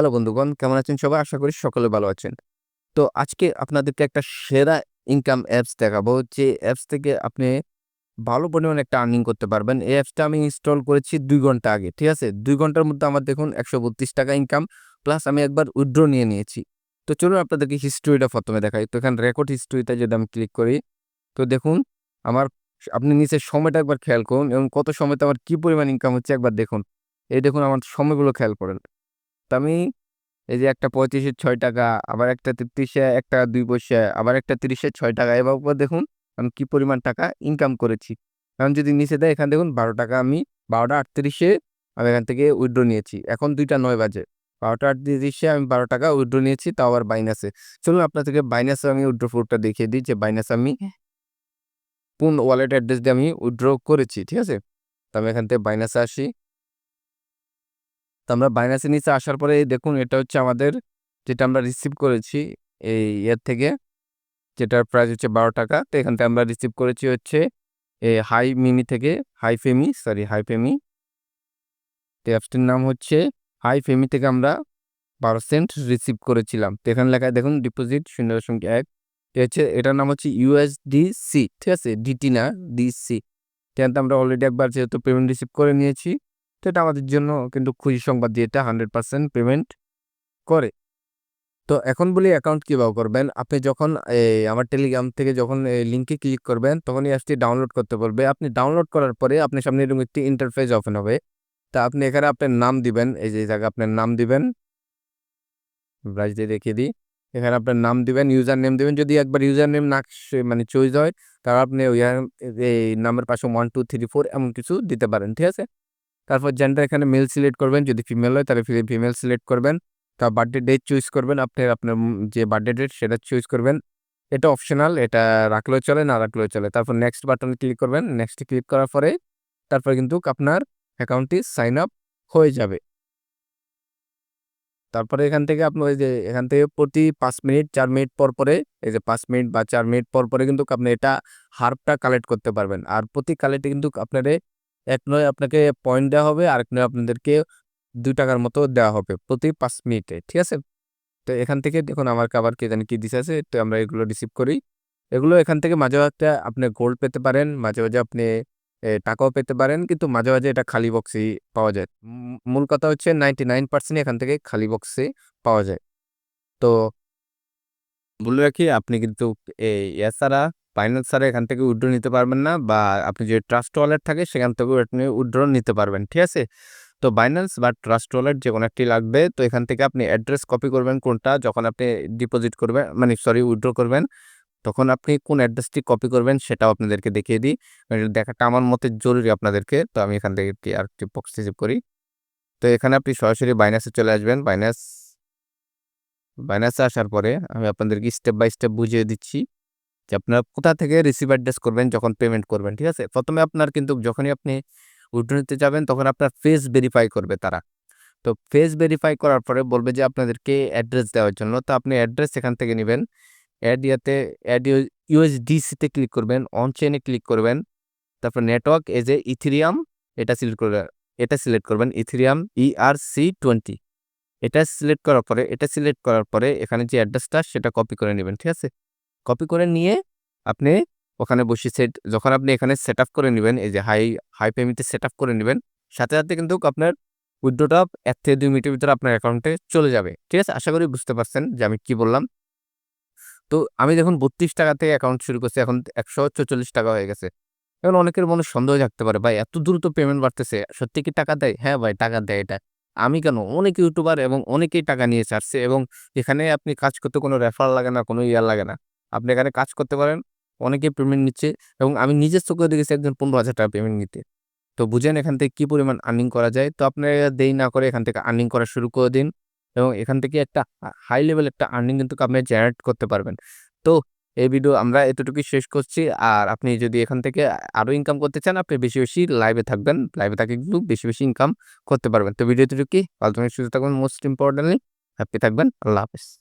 Hello বন্ধুগণ, কেমন আছেন সবাই? আশা করি সকলে ভালো আছেন। তো আজকে আপনাদেরকে একটা সেরা ইনকাম অ্যাপস দেখাবো, যে অ্যাপস থেকে আপনি ভালো পরিমাণে একটা আর্নিং করতে পারবেন। এই অ্যাপসটা আমি ইনস্টল করেছি দুই ঘণ্টা আগে, ঠিক আছে? দুই ঘণ্টার মধ্যে আমার দেখুন একশো বত্রিশ টাকা ইনকাম প্লাস আমি একবার উইড্রো নিয়ে নিয়েছি। তো চলুন আপনাদেরকে হিস্ট্রিটা প্রথমে দেখাই। তো এখানে রেকর্ড হিস্ট্রিতে যদি আমি ক্লিক করি, তো দেখুন আমার আপনি নিচের সময়টা একবার খেয়াল করুন, এবং কত সময়তে আমার কি পরিমাণ ইনকাম হচ্ছে একবার দেখুন। এই দেখুন আমার সময়গুলো খেয়াল করেন। তো আমি এই যে একটা পঁয়ত্রিশের ছয় টাকা আবার একটা তেত্রিশে একটা দুই পয়সা আবার একটা তিরিশে ছয় টাকা। এবার দেখুন আমি কি পরিমাণ টাকা ইনকাম করেছি। এখন যদি নিচে দেয় এখানে দেখুন বারো টাকা আমি বারোটা আটত্রিশে আমি এখান থেকে উইড্রো নিয়েছি। এখন দুইটা নয় বাজে। বারোটা আটত্রিশে আমি বারো টাকা উইড্রো নিয়েছি তাও আবার বাইনাসে চলুন আপনার থেকে বাইনাসে আমি উইড্রো প্রুফটা দেখিয়ে দিই যে বাইনাস আমি কোন ওয়ালেট অ্যাড্রেস দিয়ে আমি উইড্রো করেছি ঠিক আছে? তো আমি এখান থেকে বাইনাসে আসি। তো আমরা বাইনাসের নিচে আসার পরে দেখুন এটা হচ্ছে আমাদের যেটা আমরা রিসিভ করেছি এই ইয়ের থেকে, যেটার প্রাইস হচ্ছে বারো টাকা। তো এখান থেকে আমরা রিসিভ করেছি হচ্ছে এই হাই মিমি থেকে hi Femi sorry hi Femi তো অ্যাপসটির নাম হচ্ছে হাই ফেমি থেকে আমরা বারো সেন্ট রিসিভ করেছিলাম। তো এখানে লেখায় দেখুন ডিপোজিট শূন্য দশমিক এক। হচ্ছে এটার নাম হচ্ছে ইউএসডিসি ঠিক আছে? ডিটি না ডিসি এখানে আমরা অলরেডি একবার যেহেতু পেমেন্ট রিসিভ করে নিয়েছি। তো এটা আমাদের জন্য কিন্তু খুশি সংবাদ দিয়ে এটা হান্ড্রেড পার্সেন্ট পেমেন্ট করে। তো এখন বলি অ্যাকাউন্ট কীভাবে করবেন? আপনি যখন আমার টেলিগ্রাম থেকে যখন লিঙ্কে ক্লিক করবেন তখন এই অ্যাপসটি ডাউনলোড করতে পারবে। আপনি ডাউনলোড করার পরে আপনার সামনে এরকম একটি ইন্টারফেস ওপেন হবে। তা আপনি এখানে আপনার নাম দিবেন, এই যে জায়গায় আপনার নাম দিবেন। ব্রাইজ দিয়ে দেখিয়ে দিই। এখানে আপনার নাম দিবেন ইউজার নেম দিবেন। যদি একবার ইউজার নেম না মানে চয়েস হয়, তাহলে আপনি ওই এই নামের পাশে ওয়ান টু থ্রি ফোর এমন কিছু দিতে পারেন, ঠিক আছে? তারপর জেন্ডার এখানে মেল সিলেক্ট করবেন, যদি ফিমেল হয় তাহলে ফিমেল সিলেক্ট করবেন। তা বার্থডে ডেট চুজ করবেন, আপনি, আপনার যে বার্থডে ডেট সেটা চুজ করবেন। এটা অপশনাল এটা রাখলেও চলে, না রাখলেও চলে। তারপর নেক্সট বাটনে ক্লিক করবেন নেক্সটে ক্লিক করার পরে তারপর কিন্তু আপনার অ্যাকাউন্টটি সাইন আপ হয়ে যাবে। তারপরে এখান থেকে আপনি ওই যে, এখান থেকে প্রতি পাঁচ মিনিট, চার মিনিট পর পরে, এই যে পাঁচ মিনিট বা চার মিনিট পর পরে কিন্তু আপনি এটা হার্পটা কালেক্ট করতে পারবেন। আর প্রতি কালেক্টে কিন্তু আপনার এক নয় আপনাকে পয়েন্ট দেওয়া হবে আর এক নয় আপনাদেরকে দুই টাকার মতো দেওয়া হবে প্রতি পাঁচ মিনিটে, ঠিক আছে? তো এখান থেকে দেখুন আমার আবার কে জানি কি দিছে আছে, তো আমরা এগুলো রিসিভ করি। এগুলো এখান থেকে মাঝে মাঝে আপনি গোল্ড পেতে পারেন, মাঝে মাঝে আপনি টাকাও পেতে পারেন, কিন্তু মাঝে মাঝে এটা খালি বক্সেই পাওয়া যায়। মূল কথা হচ্ছে নাইনটি নাইন পার্সেন্ট এখান থেকে খালি বক্সে পাওয়া যায়। তো বলে রাখি, আপনি কিন্তু এছাড়া ফাইন্যান্স ছাড়া এখান থেকে উইড্রো নিতে পারবেন না বা আপনি যে ট্রাস্ট ওয়ালেট থাকে সেখান থেকেও আপনি উইড্রো নিতে পারবেন, ঠিক আছে? তো বাইন্যান্স বা ট্রাস্ট ওয়ালেট যে কোনো একটি লাগবে, তো এখান থেকে আপনি অ্যাড্রেস কপি করবেন কোনটা, যখন আপনি ডিপোজিট করবেন মানে সরি উইড্রো করবেন, তখন আপনি কোন অ্যাড্রেসটি কপি করবেন সেটাও আপনাদেরকে দেখিয়ে দিই। দেখাটা আমার মতে জরুরি আপনাদেরকে, তো আমি এখান থেকে একটি আর একটি বক্স রিসিভ করি। তো এখানে আপনি সরাসরি বাইনাসে চলে আসবেন বাইনাস বাইনাসে আসার পরে আমি আপনাদেরকে স্টেপ বাই স্টেপ বুঝিয়ে দিচ্ছি। যে আপনার কোথা থেকে রিসিভ অ্যাড্রেস করবেন, যখন পেমেন্ট করবেন, ঠিক আছে? প্রথমে আপনার কিন্তু যখনই আপনি উইড্রো নিতে যাবেন, তখন আপনার ফেস ভেরিফাই করবে তারা। তো ফেস ভেরিফাই করার পরে বলবে যে আপনাদেরকে অ্যাড্রেস দেওয়ার জন্য। তো আপনি অ্যাড্রেস এখান থেকে নেবেন। অ্যাড ইয়াতে অ্যাড ইউএসডিসিতে ক্লিক করবেন অন চেনে ক্লিক করবেন। তারপর নেটওয়ার্ক এজ এ ইথিরিয়াম এটা সিলেক্ট করবেন এটা সিলেক্ট করবেন ইথিরিয়াম ইআরসি টোয়েন্টি এটা সিলেক্ট করার পরে, এটা সিলেক্ট করার পরে এখানে যে অ্যাড্রেসটা সেটা কপি করে নেবেন, ঠিক আছে? কপি করে নিয়ে আপনি ওখানে বসে সেট যখন আপনি এখানে সেট আপ করে নেবেন, এই যে হাই হাই পেমেন্টে সেট আপ করে নেবেন, সাথে সাথে কিন্তু আপনার উইড্রোটা এক থেকে দুই মিনিটের ভিতরে আপনার অ্যাকাউন্টে চলে যাবে। ঠিক আছে? আশা করি বুঝতে পারছেন যে আমি কি বললাম। তো আমি দেখুন বত্রিশ টাকা থেকে অ্যাকাউন্ট শুরু করছি, এখন একশো চল্লিশ টাকা হয়ে গেছে। এখন অনেকের মনে সন্দেহ থাকতে পারে, ভাই, এত দ্রুত পেমেন্ট বাড়তেছে, সত্যি কি টাকা দেয়? হ্যাঁ ভাই, টাকা দেয় এটা। আমি কেন? অনেক ইউটিউবার এবং অনেকেই টাকা নিয়ে ছাড়ছে এবং এখানে আপনি কাজ করতে কোনো রেফার লাগে না, কোনো ইয়ার লাগে না। আপনি এখানে কাজ করতে পারেন। অনেকেই পেমেন্ট নিচ্ছে এবং আমি নিজের চোখে দেখেছি একজন পনেরো হাজার টাকা পেমেন্ট নিতে। তো বুঝেন এখান থেকে কী পরিমাণ আর্নিং করা যায়? তো আপনারা দেরি না করে এখান থেকে আর্নিং করা শুরু করে দিন এবং এখান থেকে একটা হাই লেভেল একটা আর্নিং কিন্তু আপনি জেনারেট করতে পারবেন। তো এই ভিডিও আমরা এতটুকুই শেষ করছি। আর আপনি যদি এখান থেকে আরও ইনকাম করতে চান, আপনি বেশি বেশি লাইভে থাকবেন। লাইভে থাকে কিন্তু বেশি বেশি ইনকাম করতে পারবেন। তো ভিডিও এতটুকুই। ভালো থাকবেন, সুস্থ থাকবেন। মোস্ট ইম্পর্টেন্টলি হ্যাপি থাকবেন। আল্লাহ হাফেজ।